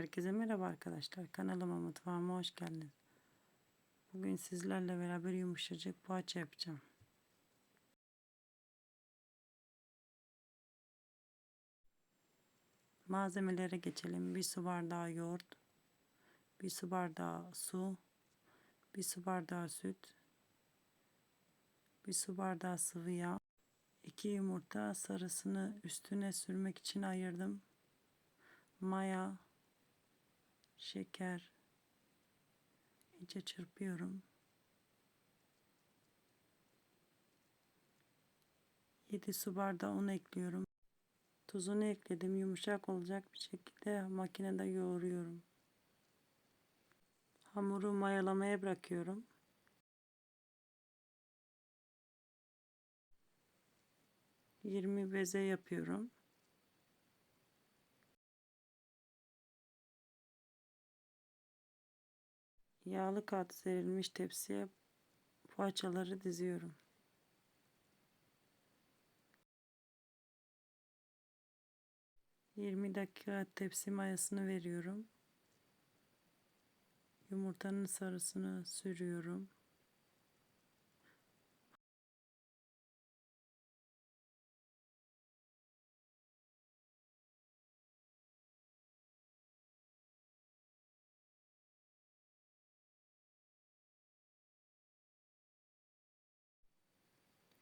Herkese merhaba arkadaşlar. Kanalıma mutfağıma hoş geldiniz. Bugün sizlerle beraber yumuşacık poğaça yapacağım. Malzemelere geçelim. Bir su bardağı yoğurt, bir su bardağı su, bir su bardağı süt, bir su bardağı sıvı yağ, iki yumurta sarısını üstüne sürmek için ayırdım. Maya, şeker, iyice çırpıyorum. 7 su bardağı un ekliyorum. Tuzunu ekledim. Yumuşak olacak bir şekilde makinede yoğuruyorum. Hamuru mayalamaya bırakıyorum. Yirmi beze yapıyorum. Yağlı kağıt serilmiş tepsiye poğaçaları diziyorum. Yirmi dakika tepsi mayasını veriyorum. Yumurtanın sarısını sürüyorum.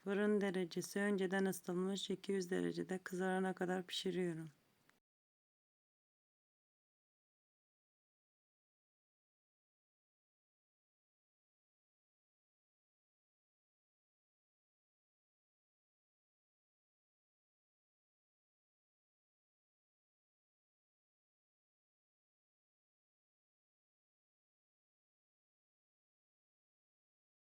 Fırın derecesi önceden ısıtılmış 200 derecede kızarana kadar pişiriyorum.